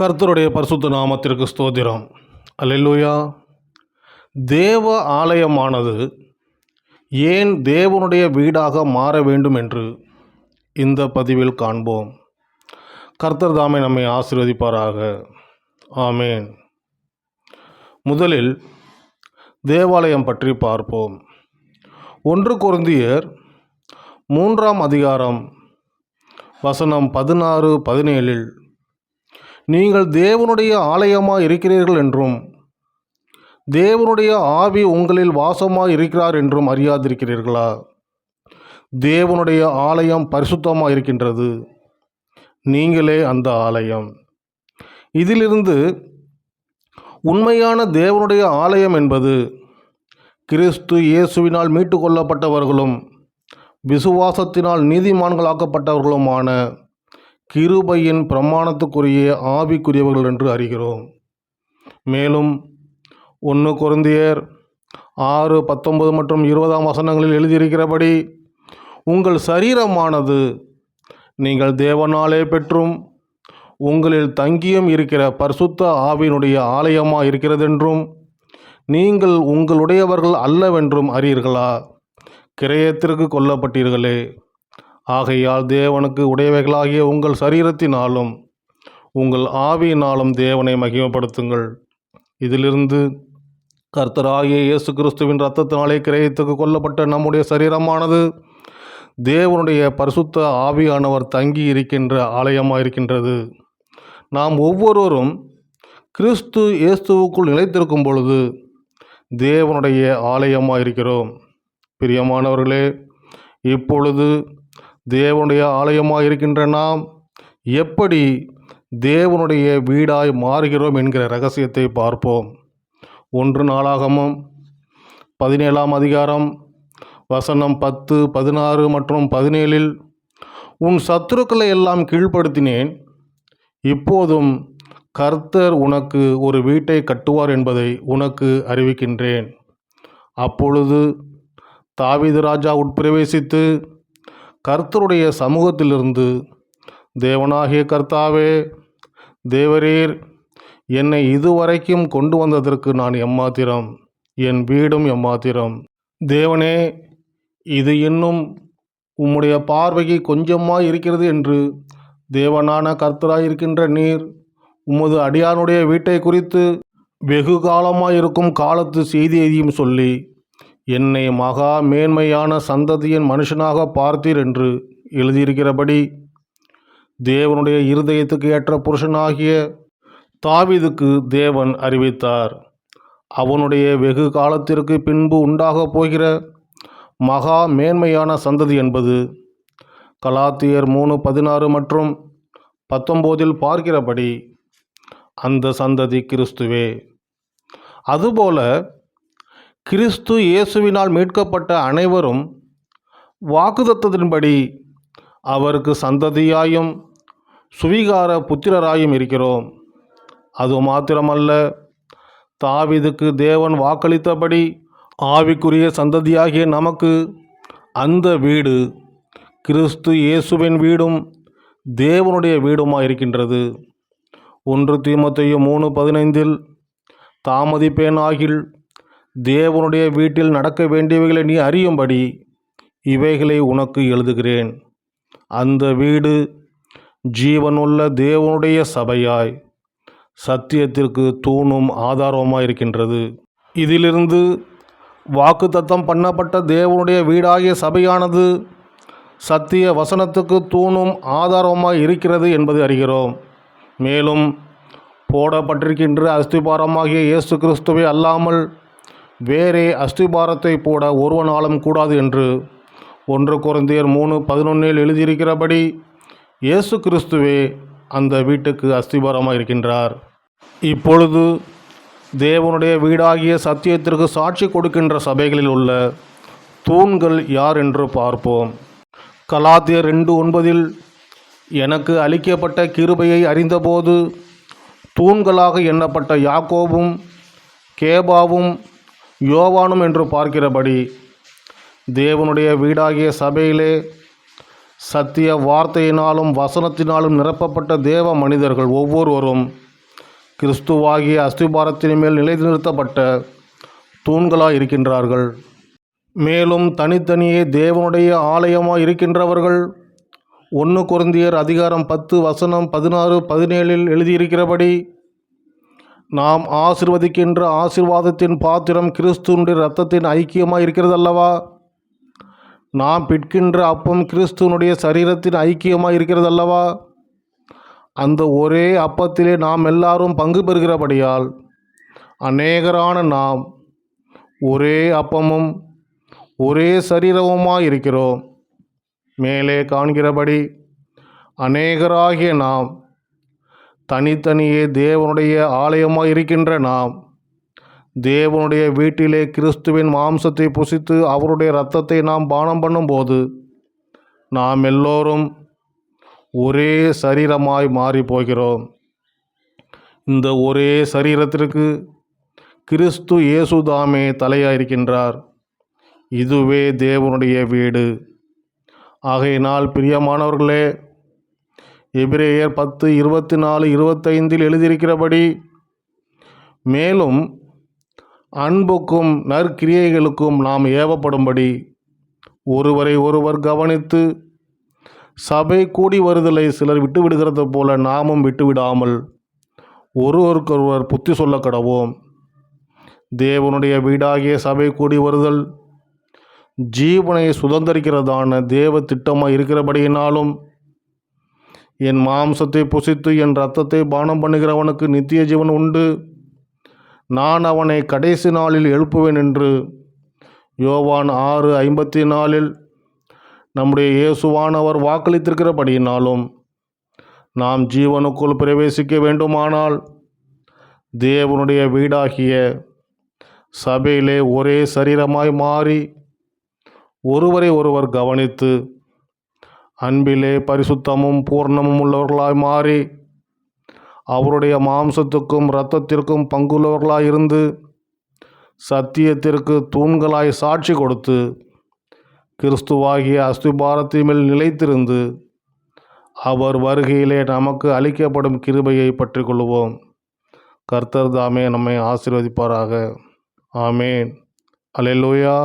கர்த்தருடைய பரிசுத்த நாமத்திற்கு ஸ்தோத்திரம். அல்லா தேவ ஆலயமானது ஏன் தேவனுடைய வீடாக மாற வேண்டும் என்று இந்த பதிவில் காண்போம். கர்த்தர் தாமே நம்மை ஆசீர்வதிப்பாராக. ஆமேன். முதலில் தேவாலயம் பற்றி பார்ப்போம். ஒன்று குருந்தியர் மூன்றாம் அதிகாரம் வசனம் பதினாறு பதினேழில் நீங்கள் தேவனுடைய ஆலயமாக இருக்கிறீர்கள் என்றும் தேவனுடைய ஆவி உங்களில் வாசமாக இருக்கிறார் என்றும் அறியாதிருக்கிறீர்களா? தேவனுடைய ஆலயம் பரிசுத்தமாக இருக்கின்றது. நீங்களே அந்த ஆலயம். இதிலிருந்து உண்மையான தேவனுடைய ஆலயம் என்பது கிறிஸ்து இயேசுவினால் மீட்டு கொள்ளப்பட்டவர்களும் விசுவாசத்தினால் நீதிமான்களாக்கப்பட்டவர்களுமான கிருபையின் பிரமாணத்துக்குரிய ஆவிக்குரியவர்கள் என்று அறிகிறோம். மேலும் ஒன்று குருந்தியர் ஆறு பத்தொன்பது மற்றும் இருபதாம் வசனங்களில் எழுதியிருக்கிறபடி உங்கள் சரீரமானது நீங்கள் தேவனாலே பெற்றும் உங்களில் தங்கியும் இருக்கிற பரிசுத்த ஆவியினுடைய ஆலயமாக இருக்கிறதென்றும் நீங்கள் உங்களுடையவர்கள் அல்லவென்றும் அறியீர்களா? கிரயத்திற்கு கொல்லப்பட்டீர்களே. ஆகையால் தேவனுக்கு உடையவைகளாகிய உங்கள் சரீரத்தினாலும் உங்கள் ஆவியினாலும் தேவனை மகிமப்படுத்துங்கள். இதிலிருந்து கர்த்தராகிய இயேசு கிறிஸ்துவின் இரத்தத்தினாலே கிரயத்துக்கு கொல்லப்பட்ட நம்முடைய சரீரமானது தேவனுடைய பரிசுத்த ஆவியானவர் தங்கி இருக்கின்ற ஆலயமாக இருக்கின்றது நாம் ஒவ்வொருவரும் கிறிஸ்து இயேசுவுக்குள் நிலைத்திருக்கும் பொழுது தேவனுடைய ஆலயமாக இருக்கிறோம் பிரியமானவர்களே இப்பொழுது தேவனுடைய ஆலயமாக இருக்கின்ற நாம் எப்படி தேவனுடைய வீடாய் மாறுகிறோம் என்கிற ரகசியத்தை பார்ப்போம். ஒன்று நாளாகமும் பதினேழாம் அதிகாரம் வசனம் பத்து பதினாறு மற்றும் பதினேழில் உன் சத்துருக்களை எல்லாம் கீழ்ப்படுத்தினேன். இப்போதும் கர்த்தர் உனக்கு ஒரு வீட்டை கட்டுவார் என்பதை உனக்கு அறிவிக்கின்றேன். அப்பொழுது தாவீது ராஜா உட்பிரவேசித்து கர்த்தருடைய சமூகத்திலிருந்து தேவனாகிய கர்த்தாவே தேவரீர் என்னை இதுவரைக்கும் கொண்டு வந்ததற்கு நான் எம்மாத்திரம் என் வீடும் எம்மாத்திரம். தேவனே இது இன்னும் உம்முடைய பார்வைக்கு கொஞ்சமாக இருக்கிறது என்று தேவனான கர்த்தராய் இருக்கின்ற நீர் உமது அடியானுடைய வீட்டை குறித்து வெகு காலமாக இருக்கும் காலத்து செய்தியையும் சொல்லி என்னை மகா மேன்மையான சந்ததியின் மனுஷனாக பார்த்தீர் என்று எழுதியிருக்கிறபடி தேவனுடைய இருதயத்துக்கு ஏற்ற புருஷனாகிய தாவிதுக்கு தேவன் அறிவித்தார். அவனுடைய வெகு காலத்திற்கு பின்பு உண்டாகப் போகிற மகா மேன்மையான சந்ததி என்பது கலாத்தியர் மூணு பதினாறு மற்றும் பத்தொம்போதில் பார்க்கிறபடி அந்த சந்ததி கிறிஸ்துவே. அதுபோல கிறிஸ்து இயேசுவினால் மீட்கப்பட்ட அனைவரும் வாக்குதத்தத்தின்படி அவருக்கு சந்ததியாயும் சுவிகார புத்திரராயும் இருக்கிறோம். அது மாத்திரமல்ல தாவிதுக்கு தேவன் வாக்களித்தபடி ஆவிக்குரிய சந்ததியாகிய நமக்கு அந்த வீடு கிறிஸ்து இயேசுவின் வீடும் தேவனுடைய வீடுமாக இருக்கின்றது. ஒன்று தீமத்தையும் மூணு பதினைந்தில் தாமதிப்பேன் ஆகில் தேவனுடைய வீட்டில் நடக்க வேண்டியவைகளை நீ அறியும்படி இவைகளை உனக்கு எழுதுகிறேன். அந்த வீடு ஜீவனுள்ள தேவனுடைய சபையாய் சத்தியத்திற்கு தூணும் ஆதாரமாக இருக்கின்றது இதிலிருந்து வாக்குத்தத்தம் பண்ணப்பட்ட தேவனுடைய வீடாகிய சபையானது சத்திய வசனத்துக்கு தூணும் ஆதாரமாக இருக்கிறது என்பதை அறிகிறோம். மேலும் போடப்பட்டிருக்கின்ற அஸ்திபாரமாகிய இயேசு கிறிஸ்துவை அல்லாமல் வேறே அஸ்திபாரத்தை போட ஒருவனாலும் கூடாது என்று. ஒன்று குறைந்தியர் மூணு பதினொன்னில் எழுதியிருக்கிறபடி இயேசு கிறிஸ்துவே அந்த வீட்டுக்கு அஸ்திபாரமாக இருக்கின்றார் இப்பொழுது தேவனுடைய வீடாகிய சத்தியத்திற்கு சாட்சி கொடுக்கின்ற சபைகளில் உள்ள தூண்கள் யார் என்று பார்ப்போம். கலாத்தியர் ரெண்டு ஒன்பதில் எனக்கு அளிக்கப்பட்ட கிருபையை அறிந்தபோது தூண்களாக எண்ணப்பட்ட யாக்கோவும் கேபாவும் யோவானும் என்று பார்க்கிறபடி தேவனுடைய வீடாகிய சபையிலே சத்திய வார்த்தையினாலும் வசனத்தினாலும் நிரப்பப்பட்ட தேவ மனிதர்கள் ஒவ்வொருவரும் கிறிஸ்துவாகிய அஸ்திபாரத்தின் மேல் நிலைநிறுத்தப்பட்ட தூண்களாக இருக்கின்றார்கள் மேலும் தனித்தனியே தேவனுடைய ஆலயமாக இருக்கின்றவர்கள் ஒன்று குருந்தியர் அதிகாரம் பத்து வசனம் பதினாறு பதினேழில் எழுதியிருக்கிறபடி நாம் ஆசிர்வதிக்கின்ற ஆசிர்வாதத்தின் பாத்திரம் கிறிஸ்துனுடைய இரத்தத்தின் ஐக்கியமாக இருக்கிறதல்லவா? நாம் பிற்கின்ற அப்பம் கிறிஸ்துவனுடைய சரீரத்தின் ஐக்கியமாக இருக்கிறதல்லவா? அந்த ஒரே அப்பத்திலே நாம் எல்லாரும் பங்கு பெறுகிறபடியால் அநேகரான நாம் ஒரே அப்பமும் ஒரே சரீரமுமாக இருக்கிறோம். மேலே காண்கிறபடி அநேகராகிய நாம் தனித்தனியே தேவனுடைய ஆலயமாக இருக்கின்ற நாம். தேவனுடைய வீட்டிலே கிறிஸ்துவின் மாம்சத்தை புசித்து அவருடைய இரத்தத்தை நாம் பானம் பண்ணும்போது நாம் எல்லோரும் ஒரே சரீரமாய் மாறி போகிறோம் இந்த ஒரே சரீரத்திற்கு கிறிஸ்து இயேசுதாமே தலையாயிருக்கின்றார். இதுவே தேவனுடைய வீடு. ஆகையினால் பிரியமானவர்களே எபிரேயர் பத்து இருபத்தி நாலு இருபத்தைந்தில் எழுதியிருக்கிறபடி மேலும் அன்புக்கும் நற்கிரியைகளுக்கும் நாம் ஏவப்படும்படி ஒருவரை ஒருவர் கவனித்து சபை கூடி வருதலை சிலர் விட்டு விடுகிறது போல நாமும் விட்டுவிடாமல் ஒருவருக்கொருவர் புத்தி சொல்ல கடவோம். தேவனுடைய வீடாகிய சபை கூடி வருதல் ஜீவனை சுதந்திரிக்கிறதான தேவ திட்டமாக இருக்கிறபடியினாலும் என் மாம்சத்தை புசித்து என் இரத்தத்தை பானம் பண்ணுகிறவனுக்கு நித்திய ஜீவன் உண்டு. நான் அவனை கடைசி நாளில் எழுப்புவேன் என்று யோவான் ஆறு ஐம்பத்தி நாலில் நம்முடைய இயேசுவானவர் வாக்களித்திருக்கிறபடியினாலும் நாம் ஜீவனுக்குள் பிரவேசிக்க வேண்டுமானால் தேவனுடைய வீடாகிய சபையிலே ஒரே சரீரமாய் மாறி ஒருவரை ஒருவர் கவனித்து அன்பிலே பரிசுத்தமும் பூர்ணமும் உள்ளவர்களாய் மாறி அவருடைய மாம்சத்துக்கும் இரத்தத்திற்கும் பங்குள்ளவர்களாய் இருந்து சத்தியத்திற்கு தூண்களாய் சாட்சி கொடுத்து கிறிஸ்துவாகிய அஸ்திபாரத்தின் மேல் நிலைத்திருந்து அவர் வருகையிலே நமக்கு அளிக்கப்படும் கிருபையை பற்றி கொள்வோம் கர்த்தர் தாமே நம்மை ஆசீர்வதிப்பாராக. ஆமேன். அலையலோயா